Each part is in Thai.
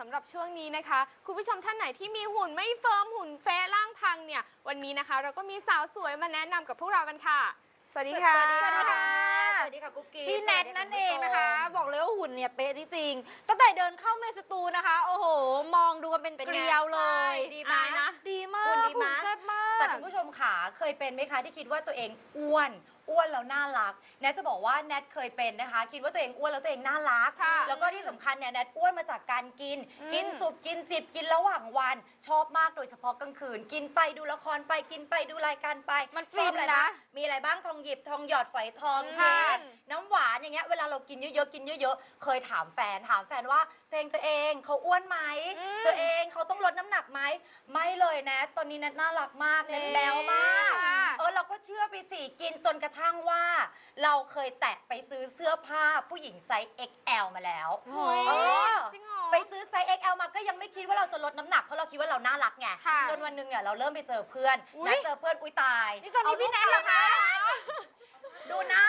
สำหรับช่วงนี้นะคะ คุณผู้ชมท่านไหนที่มีหุ่นไม่เฟิร์มหุ่นเฟะร่างพังเนี่ย วันนี้นะคะ เราก็มีสาวสวยมาแนะนำกับพวกเรากันค่ะ สวัสดีค่ะ สวัสดีค่ะ สวัสดีค่ะกุ๊กกิ๊พี่บแนทนั่นเองนะคะ บอกเลยว่าหุ่นเนี่ยเป๊ะจริงๆตั้งแต่เดินเข้าเมสตูนะคะ โอ้โห มองดูกันเป็นเป็นเกไง ลียวเลย ดีไหมอายนะดีมากหุ่นดีมะแซ่บมาแต่กคุณผู้ชมขาเคยเป็นไหมคะที่คิดว่าตัวเองอ้วน อ้วนแล้วน่ารัก แนทจะบอกว่าแนทเคยเป็นนะคะ คิดว่าตัวเองอ้วนแล้วตัวเองน่ารัก ค่ะแล้วก็ที่สำคัญเนี่ยแนทอ้วนมาจากการกิน อืม กินจุบกินจิบกินระหว่างวัน ชอบมากโดยเฉพาะกลางคืน กินไปดูละครไปกินไปดูรายการไป มันชอบอะไรฟินนะบ้างมีอะไรบ้างทองหยิบทองหยอดฝอยทองอืมเค้กน้ำหวานอย่างเงี้ยเวลาเรากินเยอะๆกินเยอะๆ เคยถามแฟนถามแฟนว่าตัวเองตัวเองเขาอ้วนไหมอืม ตัวเองเขาต้องลดน้ำหนักไหมไม่เลยนะ ตอนนี้แนทน่ารักมากแนทแล้วมากค่ะ เออเราก็เชื่อไปสิกินจนกระทั่งว่า เราเคยแตะไปซื้อเสื้อผ้าผู้หญิงไซส์ XL มาแล้วโอ้ยเออ จริงเหรอ ไปซื้อไซส์ XL มาก็ยังไม่คิดว่าเราจะลดน้ำหนักเพราะเราคิดว่าเราน่ารักไง ค่ะจนวันหนึงเนี่ยเราเริ่มไปเจอเพื่อนอุ๊ยนะเจอเพื่อนอุ้ยตายนี่ตอนนี้พี่แนทเหรอคะดูหน้า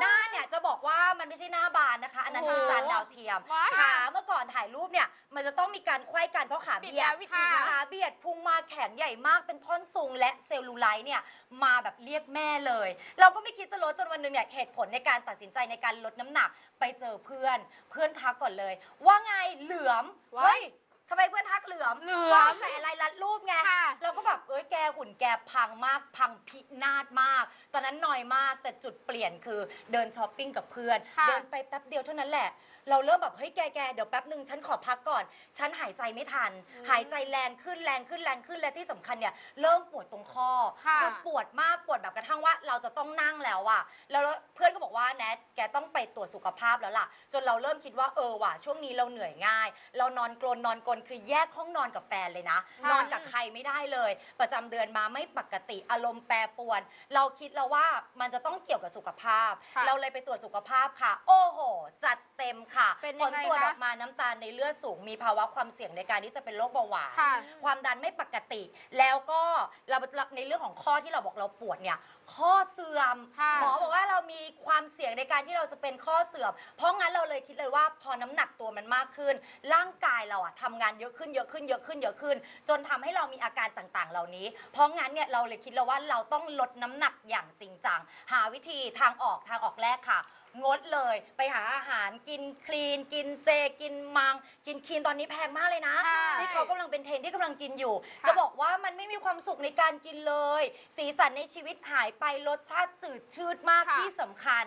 หน้าเนี่ยจะบอกว่ามันไม่ใช่หน้าบานนะคะ อันนั้นคือจานดาวเทียม ว้าย ขาเมื่อก่อนถ่าย รูปเนี่ยมันจะต้องมีการไขว้กันเพราะขาบิดเบียแล้ดวบิดอีกแล้ว ขาเบียดพุงมาแขนใหญ่มากเป็นท่อนสูงและเซลลูไลท์เนี่ยมาแบบเรียกแม่เลย เราก็ไม่คิดจะลดจนวันหนึงเนี่ยเหตุผลในการตัดสินใจในการลดน้ำหนักไปเจอเพื่อน เพื่อนทักก่อนเลย ว่าไงเหลือมว้าย เฮ้ยทำไมเพื่อนทักเหลือมเหลือม ชอบใส่อะไรรัดรูปไง ค่ะ เราก็แบบเอ้ยแกหุ่นแกพังมากพังพินาศมาก ตอนนั้นหน่อยมากแต่จุดเปลี่ยนคือเดินช้อปปิ้งกับเพื่อน ค่ะ เดินไปแป๊บเดียวเท่านั้นแหละ เราเริ่มแบบเฮ้ยแกแกเดี๋ยวแป๊บหนึ่งฉันขอพักก่อน ฉันหายใจไม่ทันอืมหายใจแรงขึ้นแรงขึ้นแรงขึ้นและที่สำคัญเนี่ยเริ่มปวดตรงข้อค่ะอปวดมากปวดแบบกระทั่งว่าเราจะต้องนั่งแล้วอะแล้วเพื่อนก็บอกว่าแนทแกต้องไปตรวจสุขภาพแล้วล่ะ จนเราเริ่มคิดว่าเออว่ะช่วงนี้เราเหนื่อยง่าย เรานอนกลนนอนกลนคือแยกห้องนอนกับแฟนเลยนะ ค่ะ นอนกับใครไม่ได้เลย ประจำเดือนมาไม่ปกติอารมณ์แปรปรวน เราคิดแล้วว่ามันจะต้องเกี่ยวกับสุขภาพ ค่ะ เราเลยไปตรวจสุขภาพค่ะ โอ้โห จัดเต็มค่ะเป็นผยังลไงตรวจคะออกมาน้ำตาลในเลือดสูง มีภาวะความเสี่ยงในการที่จะเป็นโรคเบาหวาน ค่ะ ความดันไม่ปกติ แล้วก็เราในเรื่องของข้อที่เราบอกเราปวดเนี่ย ข้อเสื่อม ค่ะหมอบอกว่าเรามีความเสี่ยงในการที่เราจะเป็นข้อเสื่อม เพราะงั้นเราเลยคิดเลยว่าพอน้ำหนักตัวมันมากขึ้น ร่างกายเราอะทำงานเยอะขึ้นเยอะขึ้นเยอะขึ้นเยอะขึ้น จนทำให้เรามีอาการต่างๆ เหล่านี้ เพราะงั้นเนี่ยเราเลยคิดแล้วว่าเราต้องลดน้ำหนักอย่างจริงจัง หาวิธีทางออกทางออกแรกค่ะ งดเลย ไปหาอาหารกินคลีน กินเจกินมัง กินคลีนตอนนี้แพงมากเลยนะ ใช่ที่เขากำลังเป็นเทรนด์ที่กำลังกินอยู่ ค่ะจะบอกว่ามันไม่มีความสุขในการกินเลย สีสันในชีวิตหายไปรสชาติจืดชืดมากค่ะที่สำคัญ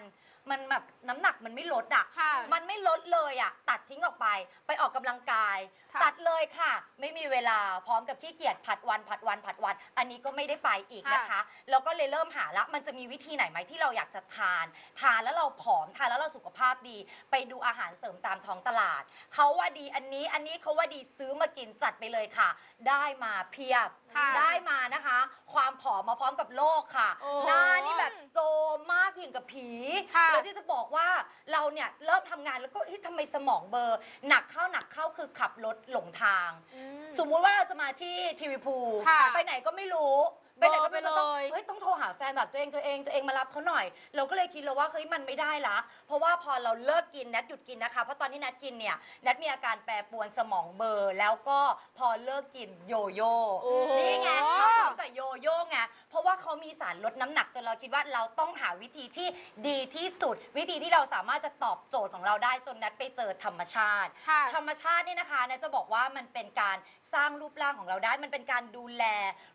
มันแบบน้ำหนักมันไม่ลดอะ ค่ะ มันไม่ลดเลยอะ ตัดทิ้งออกไป ไปออกกำลังกายค่ะตัดเลยค่ะ ไม่มีเวลาพร้อมกับขี้เกียจผัดวันผัดวันผัดวัน อันนี้ก็ไม่ได้ไปอีกนะคะ แล้วก็เลยเริ่มหาละมันจะมีวิธีไหนไหมที่เราอยากจะทาน ทานแล้วเราผอมทานแล้วเราสุขภาพดี ไปดูอาหารเสริมตามท้องตลาดเขาว่าดีอันนี้อันนี้เขาว่าดีซื้อมากินจัดไปเลยค่ะ ได้มาเพียบค่ะได้มานะคะ ความผอมมาพร้อมกับโรคค่ะโอ้หน้านี่แบบโซมมากอย่างกับผีค่ะแล้วที่จะบอกว่าเราเนี่ยเริ่มทำงานแล้วก็เฮ้ยทำไมสมองเบลอร์หนักเข้าหนักเข้าคือขับรถหลงทางอืมสมมุติว่าเราจะมาที่ทีวีพูค่ะ ไปไหนก็ไม่รู้ ไปไหนก็ไม่รู้เบลอไปต้องเลย เฮ้ยต้องโทรหาแฟนแบบตัวเองตัวเองตัวเองมารับเขาหน่อย เราก็เลยคิดแล้วว่าเฮ้ยมันไม่ได้ละ เพราะว่าพอเราเลิกกินแนทหยุดกินนะคะ เพราะตอนที่แนทกินเนี่ยแนทมีอาการแปรปรวนสมองเบลอร์แล้วก็พอเลิกกินโยโย่โอ้โห นี่ไงมาพร้อมกับโยโย่ไงเพราะว่าเขามีสารลดน้ำหนักจนเราคิดว่าเราต้องหาวิธีที่ดีที่สุด วิธีที่เราสามารถจะตอบโจทย์ของเราได้จนแนทไปเจอธรรมชาติ ค่ะ ธรรมชาติเนี่ยนะคะเนยจะบอกว่ามันเป็นการ สร้างรูปร่างของเราได้ มันเป็นการดูแล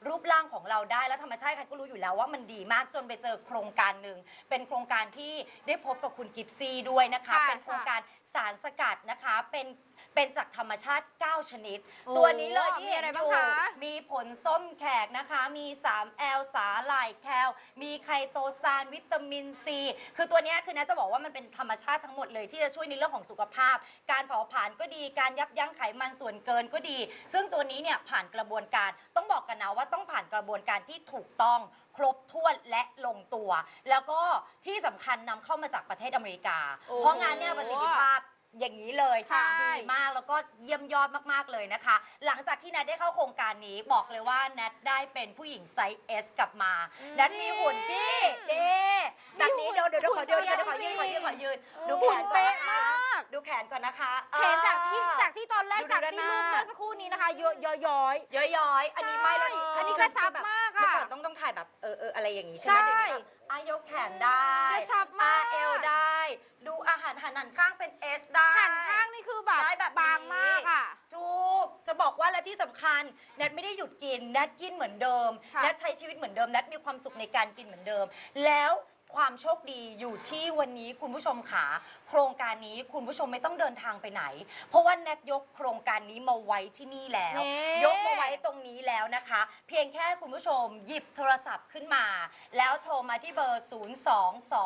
รูปร่างของเราได้ แล้วธรรมชาติใครก็รู้อยู่แล้วว่ามันดีมากจนไปเจอโครงการหนึ่งเป็นโครงการที่ได้พบกับคุณกิฟซี่ด้วยนะคะ ค่ะเป็นโครงการสารสกัดนะคะเป็น เป็นจากธรรมชาติ 9 ชนิด โอ้ตัวนี้เลยที่มีเห็นอะไรอบ้างยู่คะ มีผลส้มแขกนะคะ มี 3L สาหร่ายแคลมีไคโตซานวิตามินซี คือตัวเนี้ยคือนะจะบอกว่ามันเป็นธรรมชาติทั้งหมดเลยที่จะช่วยในเรื่องของสุขภาพ การเผาผลาญก็ดีการยับยั้งไขมันส่วนเกินก็ดี ซึ่งตัวนี้เนี่ยผ่านกระบวนการต้องบอกกันนะว่าต้องผ่านกระบวนการที่ถูกต้อง ครบถ้วนและลงตัว แล้วก็ที่สำคัญนำเข้ามาจากประเทศอเมริกา โอ้เพราะงานเนี่ยประสิทธิภาพ อย่างนี้เลยใช่ ดีมากแล้วก็เยี่ยมยอดมากๆเลยนะคะ หลังจากที่แนทได้เข้าโครงการนี้บอกเลยว่าแนทได้เป็นผู้หญิงไซส์ S กลับมาอืมแนทมีหุ่นที่เด้แบบนี้เดี๋ยวเดี๋ยวเดี๋ยวขอเดี๋ยวเดี๋ยวขอยืนขอยืนขอยืนดูแขหุ่นนก่อนเป๊ะนะคะมากดูแขนก่อนนะคะเห็นจากที่อ่จากที่ตอนแรกดูจากด้านที่หน้ารูปเมื่อสักครู่นี้นะคะย้อยย้อยย้อยย้อยๆ อันนี้ไม่แล้วใช่อันนี้กระชับแบบมากอะเมื่อก่อนต้องต้องถ่ายแบบเออเอออะไรอย่างงี้ใช่ไหมใช่ เดี๋ยวนี้แบบอายกแขนได้กระชับมากอาเอวได้ดูอาหารหันหันข้างเป็น S ได้หันข้างนี่คือแบบได้แบบนี้บางมากอะ ถูกจะบอกว่าและที่สำคัญแนทไม่ได้หยุดกินแนทกินเหมือนเดิมค่ะ แนทใช้ชีวิตเหมือนเดิมแนทมีความสุขในการกินเหมือนเดิม แล้ว ความโชคดีอยู่ที่วันนี้คุณผู้ชมขาโครงการนี้คุณผู้ชมไม่ต้องเดินทางไปไหน เพราะว่าแนทยกโครงการนี้มาไว้ที่นี่แล้ว นี่ ยกมาไว้ตรงนี้แล้วนะคะ เพียงแค่คุณผู้ชมหยิบโทรศัพท์ขึ้นมา แล้วโทรมาที่เบอร์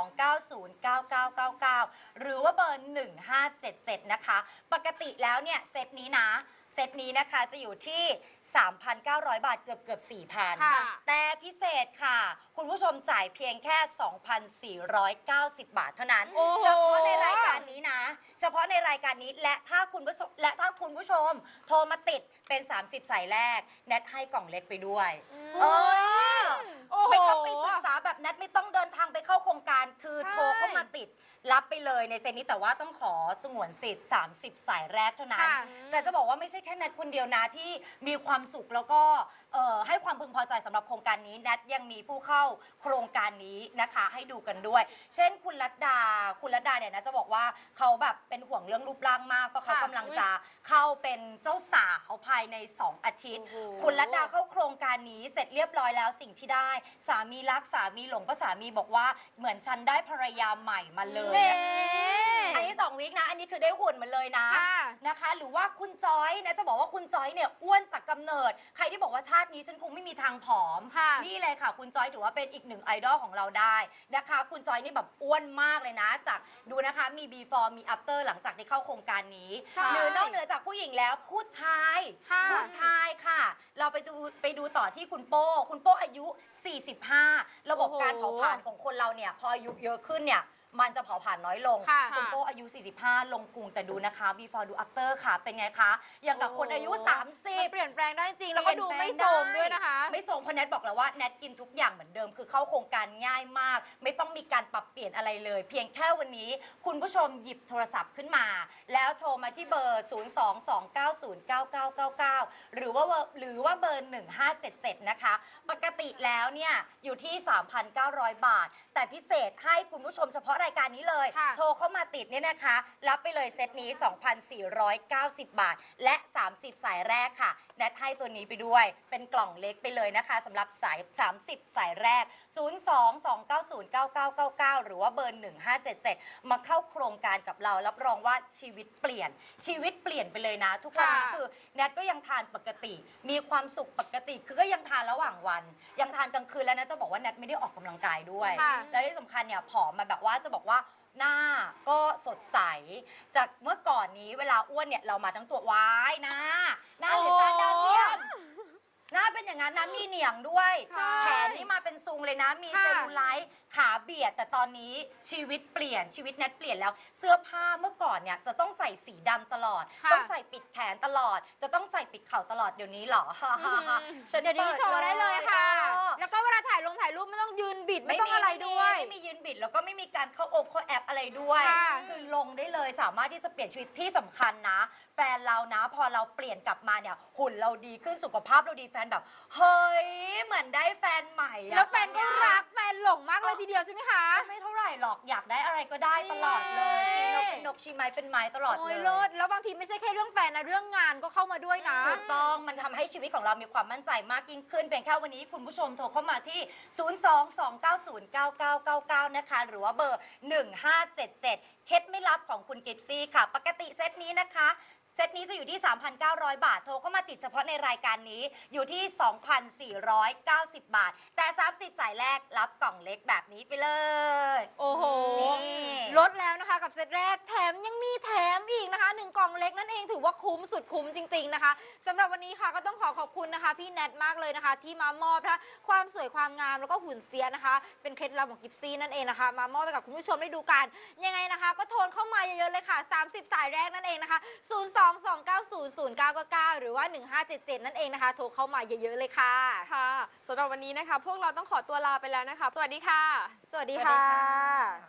022909999 หรือว่าเบอร์ 1577 นะคะ ปกติแล้วเนี่ยเซตนี้นะ เซตนี้นะคะจะอยู่ที่ 3,900 บาทเกือบเกือบ4,000ค่ะแต่พิเศษค่ะ คุณผู้ชมจ่ายเพียงแค่ 2,490 บาทเท่านั้น โอ้โห เฉพาะในรายการนี้นะ เฉพาะในรายการนี้และถ้าคุณผู้ชมและถ้าคุณผู้ชมโทรมาติดเป็น 30 สายแรก แนทให้กล่องเล็กไปด้วย เออ โอ้โห ไม่ต้องไปศึกษาแบบแนทไม่ต้องเดินทางไปเข้าโครงการ คือใช่ โทรเข้ามาติด รับไปเลยในเซนนี้แต่ว่าต้องขอสงวนสิทธิ์ 30 สายแรกเท่านั้น ค่ะ แต่จะบอกว่าไม่ใช่แค่แนทคนเดียวนะที่มีความสุขแล้วก็เอ่อให้ความพึงพอใจสำหรับโครงการนี้แนทยังมีผู้เข้าโครงการนี้นะคะ ให้ดูกันด้วย เช่นคุณรัตดา คุณรัตดาเนี่ยนะจะบอกว่าเขาแบบเป็นห่วงเรื่องรูปร่างมากเพราะเขาค่ะกำลังจะเข้าเป็นเจ้าสาวภายใน 2 อาทิตย์ โอ้โห คุณรัตดาเข้าโครงการนี้เสร็จเรียบร้อยแล้วสิ่งที่ได้ สามีรักสามีหลงเพราะสามีบอกว่าเหมือนฉันได้ภรรยาใหม่มาเลย เน่ อันนี้ 2 วิกนะ อันนี้คือได้หุ่นมาเลยนะ ค่ะนะคะ หรือว่าคุณจอยนะ จะบอกว่าคุณจอยเนี่ยอ้วนจากกำเนิด ใครที่บอกว่าชาตินี้ฉันคงไม่มีทางผอม ค่ะ นี่เลยค่ะ คุณจอยถือว่าเป็นอีกหนึ่งไอดอลของเราได้นะคะ คุณจอยนี่แบบอ้วนมากเลยนะ จากดูนะคะ มี before มี after หลังจากที่เข้าโครงการนี้ใช่ หรือนอกเหนือจากผู้หญิงแล้วผู้ชาย ค่ะ ผู้ชายค่ะ เราไปดูไปดูต่อที่คุณโป้ คุณโป้อายุ 45 ระบบโอ้โห การเผาผลาญของคนเราเนี่ย พออายุเยอะขึ้นเนี่ย มันจะเผาผลาญน้อยลงค่ะคุณโป้อายุ 45 ลงพุงแต่ดูนะคะ before ดู after ค่ะ เป็นไงคะ อย่างกับคนอายุโอ้โห30มันเปลี่ยนแปลงได้จริง แล้วก็ดูไม่โทรมด้วยนะคะ ไม่โทรมเพราะแนทบอกแล้วว่าแนทกินทุกอย่างเหมือนเดิม คือเข้าโครงการง่ายมาก ไม่ต้องมีการปรับเปลี่ยนอะไรเลย เพียงแค่วันนี้ คุณผู้ชมหยิบโทรศัพท์ขึ้นมา แล้วโทรมาที่เบอร์ 022909999 หรือว่าเบอร์หรือว่าเบอร์ 1577 นะคะ ปกติแล้วเนี่ยอยู่ที่ 3,900 บาท แต่พิเศษให้คุณผู้ชมเฉพาะรายการนี้เลย ค่ะ โทรเข้ามาติดเนี่ยนะคะ รับไปเลยเซตนี้ 2,490 บาท และ 30 สายแรกค่ะ แนทให้ตัวนี้ไปด้วย เป็นกล่องเล็กไปเลยนะคะสำหรับสาย 30 สายแรก 022909999 หรือว่าเบอร์ 1577 มาเข้าโครงการกับเรา รับรองว่าชีวิตเปลี่ยน ชีวิตเปลี่ยนไปเลยนะ ทุกวันนี้ค่ะ คือ แนทก็ยังทานปกติ มีความสุขปกติ คือก็ยังทานระหว่างวัน ยังทานกลางคืนแล้วนะจะบอกว่าแนทไม่ได้ออกกำลังกายด้วย ค่ะ และที่สำคัญเนี่ยผอมมาแบบว่าจะบอกว่าหน้าก็สดใส จากเมื่อก่อนนี้เวลาอ้วนเนี่ยเรามาทั้งตัววายหน้าหน้าเหลือตาดาวเทียม หน้าเป็นอย่างนั้นนะมีเหนียงด้วย ใช่แขนนี่มาเป็นซุงเลยนะ มีค่ะ เซลลูไลท์ขาเบียด แต่ตอนนี้ชีวิตเปลี่ยนชีวิตแนทเปลี่ยนแล้ว เสื้อผ้าเมื่อก่อนเนี่ยจะต้องใส่สีดำตลอด ค่ะ ต้องใส่ปิดแขนตลอด จะต้องใส่ปิดเข่าตลอดเดี๋ยวนี้เหรอฉันเดี๋ยวนี้ปิโชว์ได้เลยค่ะเออแล้วก็เวลาถ่ายลงถ่ายรูปไม่ต้องยืนบิดไม่ต้องอะไรด้วย ไม่มียืนบิดแล้วก็ไม่มีการเข้าองค์เข้าแอปอะไรด้วยค่ะ คือลงได้เลยสามารถที่จะเปลี่ยนชีวิตที่สำคัญนะ แฟนเรานะ พอเราเปลี่ยนกลับมาเนี่ยหุ่นเราดีขึ้นสุขภาพเราดีแฟนแบบเฮ้ยเหมือนได้แฟนใหม่อะแล้วแฟนก็รักแฟนหลงมากเลยทีเดียวใช่ไหมคะก็ไม่เท่าไหร่หรอกอยากได้อะไรก็ได้ตลอดเลยนี่ชีนกเป็นนกชีไม้เป็นไม้ตลอดโอ้เลยย เลิศแล้วบางทีไม่ใช่แค่เรื่องแฟนนะเรื่องงานก็เข้ามาด้วยนะ ถูกต้องมันทำให้ชีวิตของเรามีความมั่นใจมากยิ่งขึ้นเพียงแค่วันนี้คุณผู้ชมโทรเข้ามาที่ 022909999 นะคะ หรือว่าเบอร์ 1577 เคล็ดไม่ลับของคุณกิฟซี่ค่ะ ปกติเซตนี้นะคะ เซตนี้จะอยู่ที่ 3,900 บาท โทรเข้ามาติดเฉพาะในรายการนี้อยู่ที่ 2,490 บาท แต่ 30 สายแรกรับกล่องเล็กแบบนี้ไปเลย โอ้โห นี่ลดแล้วนะคะกับเซตแรกแถมยังมีแถมมอีกนะคะหนึ่งกล่องเล็กนั่นเองถือว่าคุ้มสุดคุ้มจริง ๆนะคะสำหรับวันนี้ค่ะก็ต้องขอขอบคุณนะคะ พี่แนทมากเลยนะคะ ที่มามอบนะคะความสวยความงามแล้วก็หุ่นเสียนะคะ เป็นเคล็ดลับของกิฟซี่นั่นเองนะคะ มามอบให้กับคุณผู้ชมได้ดูกัน ยังไงนะคะ ก็โทรเข้ามาเยอะๆเลยค่ะ 30 สายแรกนั่นเองนะคะ022900999 หรือว่า 1577 นั่นเองนะคะ โทรเข้ามาเยอะๆเลยค่ะ ค่ะสำหรับวันนี้นะคะ พวกเราต้องขอตัวลาไปแล้วนะคะ สวัสดีค่ะ สวัสดีสวัสดีค่ะค่ะ